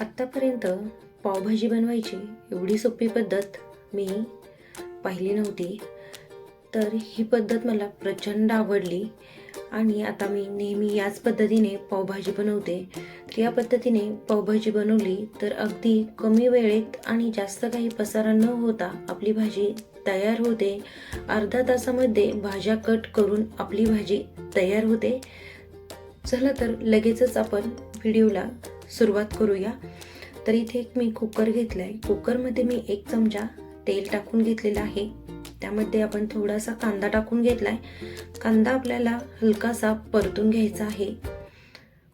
आत्तापर्यंत पावभाजी बनवायची एवढी सोपी पद्धत मी पाहिली नव्हती. तर ही पद्धत मला प्रचंड आवडली. आणि आता मी नेहमी याच पद्धतीने पावभाजी बनवते. तर या पद्धतीने पावभाजी बनवली तर अगदी कमी वेळेत आणि जास्त काही पसारा न होता आपली भाजी तयार होते. अर्धा तासामध्ये भाज्या कट करून आपली भाजी तयार होते. चला तर लगेचच आपण व्हिडिओला सुरुवात करूया. तर इथे एक मी कुकर घेतला आहे कुकरमध्ये मी एक चमचा तेल टाकून घेतलेला आहे. त्यामध्ये आपण थोडासा कांदा टाकून घेतला आहे कांदा आपल्याला हलकासा परतून घ्यायचा आहे.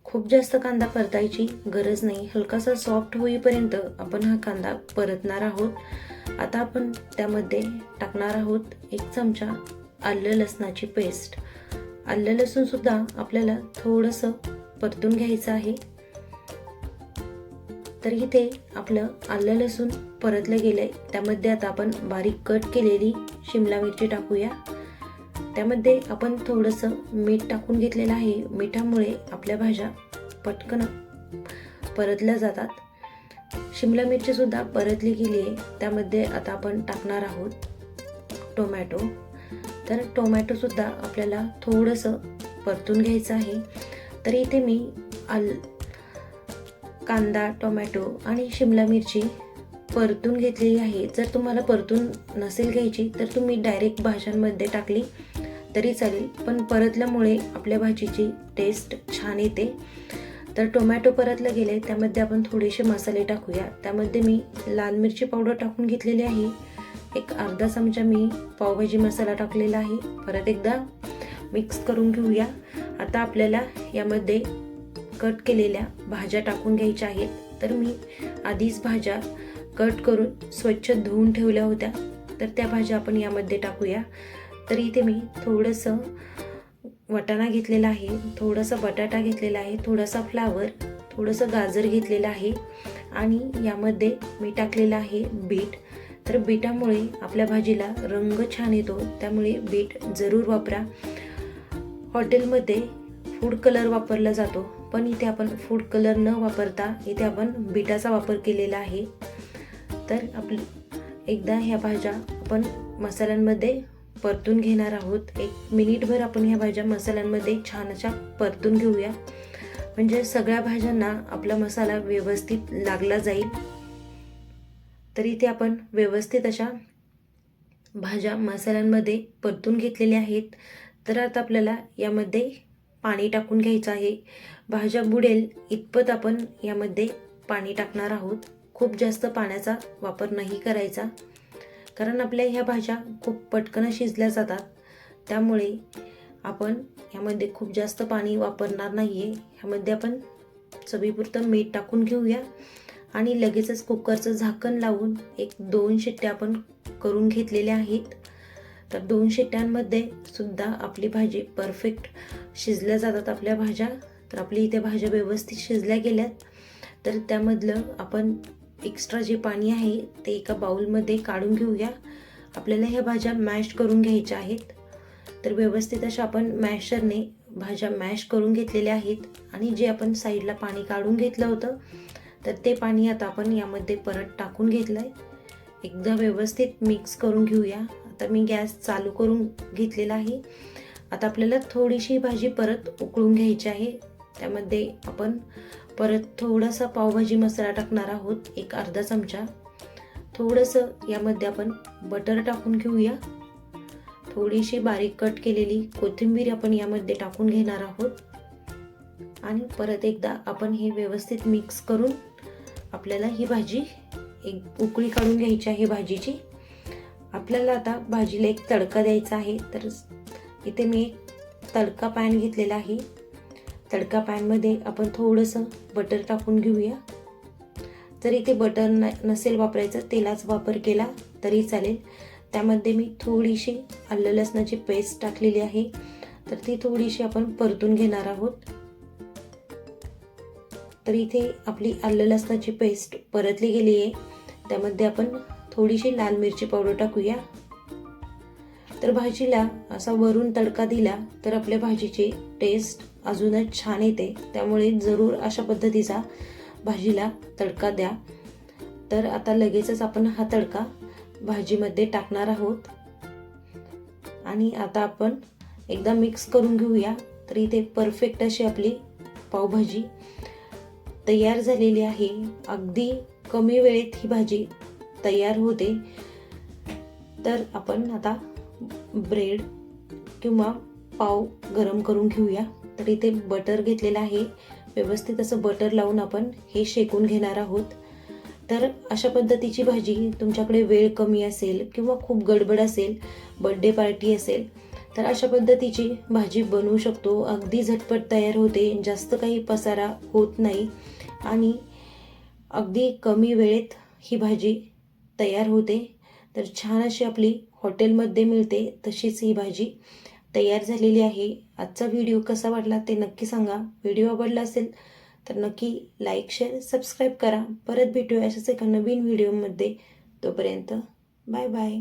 खूप जास्त कांदा परतायची गरज नाही. हलकासा सॉफ्ट होईपर्यंत आपण हा कांदा परतणार आहोत. आता आपण त्यामध्ये टाकणार आहोत एक चमचा आलं लसणाची पेस्ट आलं लसूणसुद्धा आपल्याला थोडंसं परतून घ्यायचं आहे. तर इथे आपलं आलं लसूण परतलं गेलं आहे त्यामध्ये आता आपण बारीक कट केलेली शिमला मिरची टाकूया. त्यामध्ये आपण थोडंसं मीठ टाकून घेतलेलं आहे. मिठामुळे आपल्या भाज्या पटकन परतल्या जातात. शिमला मिरचीसुद्धा परतली गेली आहे. त्यामध्ये आता आपण टाकणार आहोत टोमॅटो. तर टोमॅटोसुद्धा आपल्याला थोडंसं परतून घ्यायचं आहे. तर इथे मी आल कांदा टोमॅटो आणि शिमला मिरची परतून घेतलेली आहे. जर तुम्हाला परतून नसेल घ्यायची तर तुम्ही डायरेक्ट भाज्यांमध्ये टाकली तरी चालेल. पण परतल्यामुळे आपल्या भाजीची टेस्ट छान येते. तर टोमॅटो परतलं गेले त्यामध्ये आपण थोडेसे मसाले टाकूया. त्यामध्ये मी लाल मिरची पावडर टाकून घेतलेली आहे. एक अर्धा चमचा मी पावभाजी मसाला टाकलेला आहे. परत एकदा मिक्स करून घेऊया. आता आपल्याला यामध्ये कट केलेल्या भाज्या टाकून घ्यायच्या आहेत. तर मी आधीच भाज्या कट करून स्वच्छ धुवून ठेवल्या होत्या. तर त्या भाज्या आपण यामध्ये टाकूया. तर इथे मी थोडंसं वटाणा घेतलेला आहे. थोडासा बटाटा घेतलेला आहे. थोडासा फ्लावर थोडंसं गाजर घेतलेलं आहे. आणि यामध्ये मी टाकलेलं आहे बीट. तर बीटामुळे आपल्या भाजीला रंग छान येतो. त्यामुळे बीट जरूर वापरा. हॉटेलमध्ये फूड कलर वापरला जातो. पण इथे आपण फूड कलर न वापरता इथे आपण बिटाचा वापर केलेला आहे. तर आपली एकदा ह्या भाज्या आपण मसाल्यांमध्ये परतून घेणार आहोत. एक मिनिटभर आपण ह्या भाज्या मसाल्यांमध्ये छान अशा परतून घेऊया. म्हणजे सगळ्या भाज्यांना आपला मसाला व्यवस्थित लागला जाईल. तर इथे आपण व्यवस्थित अशा भाज्या मसाल्यांमध्ये परतून घेतलेल्या आहेत. तर आता आपल्याला यामध्ये पाणी टाकून घ्यायचं आहे. भाज्या बुडेल इतपत आपण यामध्ये पाणी टाकणार आहोत. खूप जास्त पाण्याचा वापर नाही करायचा. कारण आपल्या ह्या भाज्या खूप पटकन शिजल्या जातात. त्यामुळे आपण ह्यामध्ये खूप जास्त पाणी वापरणार नाही आहे ह्यामध्ये आपण चवीपुरतं मीठ टाकून घेऊया. आणि लगेचच कुकरचं झाकण लावून एक दोन शिट्ट्या आपण करून घेतलेल्या आहेत. तर दोन शिट्ट्यांमध्ये सुद्धा आपली भाजी परफेक्ट शिजल्या जातात आपल्या भाज्या. तर आपली इथे भाज्या व्यवस्थित शिजल्या गेल्यात. तर त्यामधलं आपण एक्स्ट्रा जे पाणी आहे ते एका बाउलमध्ये काढून घेऊया. आपल्याला ह्या भाज्या मॅश करून घ्यायच्या आहेत. तर व्यवस्थित अशा आपण मॅशरने भाज्या मॅश करून घेतलेल्या आहेत. आणि जे आपण साईडला पाणी काढून घेतलं होतं तर ते पाणी आता आपण यामध्ये परत टाकून घेतलं आहे एकदा व्यवस्थित मिक्स करून घेऊया. आता मी गॅस चालू करून घेतलेला आहे. आता आपल्याला थोडीशी भाजी परत उकळून घ्यायची आहे. त्यामध्ये आपण परत थोडासा पावभाजी मसाला टाकणार आहोत एक अर्धा चमचा. थोडंसं यामध्ये आपण बटर टाकून घेऊया. थोडीशी बारीक कट केलेली कोथिंबीर आपण यामध्ये टाकून घेणार आहोत. आणि परत एकदा आपण हे व्यवस्थित मिक्स करून आपल्याला ही भाजी एक उकळी काढून घ्यायची आहे भाजीची. आपल्याला आता भाजीला एक तडका द्यायचा आहे तर इथे मी एक तडका पॅन घेतलेला आहे. तडका पॅनमध्ये आपण थोडंसं बटर टाकून घेऊया. जर इथे बटर न नसेल वापरायचं तेलाचा वापर केला तरी चालेल. त्यामध्ये मी थोडीशी आलं लसणाची पेस्ट टाकलेली आहे. तर ती थोडीशी आपण परतून घेणार आहोत. तर इथे आपली आलं लसणाची पेस्ट परतली गेली आहे. त्यामध्ये आपण थोडीशी लाल मिरची पावडर टाकूया. तर भाजीला असा वरून तडका दिला तर आपल्या भाजीची टेस्ट अजूनच छान येते. त्यामुळे जरूर अशा पद्धतीचा भाजीला तडका द्या. तर आता लगेचच आपण हा तडका भाजीमध्ये टाकणार आहोत. आणि आता आपण एकदा मिक्स करून घेऊया. तर इथे परफेक्ट अशी आपली पावभाजी तयार झालेली आहे. अगदी कमी वेळेत ही भाजी तयार होते. तर आपण आता ब्रेड किंवा पाव गरम करून घेऊया. तर इथे बटर घेतलेलं आहे. व्यवस्थित असं बटर लावून आपण हे शेकून घेणार आहोत. तर अशा पद्धतीची भाजी तुमच्याकडे वेळ कमी असेल किंवा खूप गडबड असेल बड्डे पार्टी असेल तर अशा पद्धतीची भाजी बनवू शकतो. अगदी झटपट तयार होते. जास्त काही पसारा होत नाही. आणि अगदी कमी वेळेत ही भाजी तयार होते. तर छान अशी आपली हॉटेलमध्ये मिळते तशीच ही भाजी तयार झालेली आहे. आजचा व्हिडिओ कसा वाटला ते नक्की सांगा. व्हिडिओ आवडला असेल तर नक्की लाईक शेअर सबस्क्राईब करा. परत भेटूया अशाच एका नवीन व्हिडिओमध्ये. तोपर्यंत बाय बाय.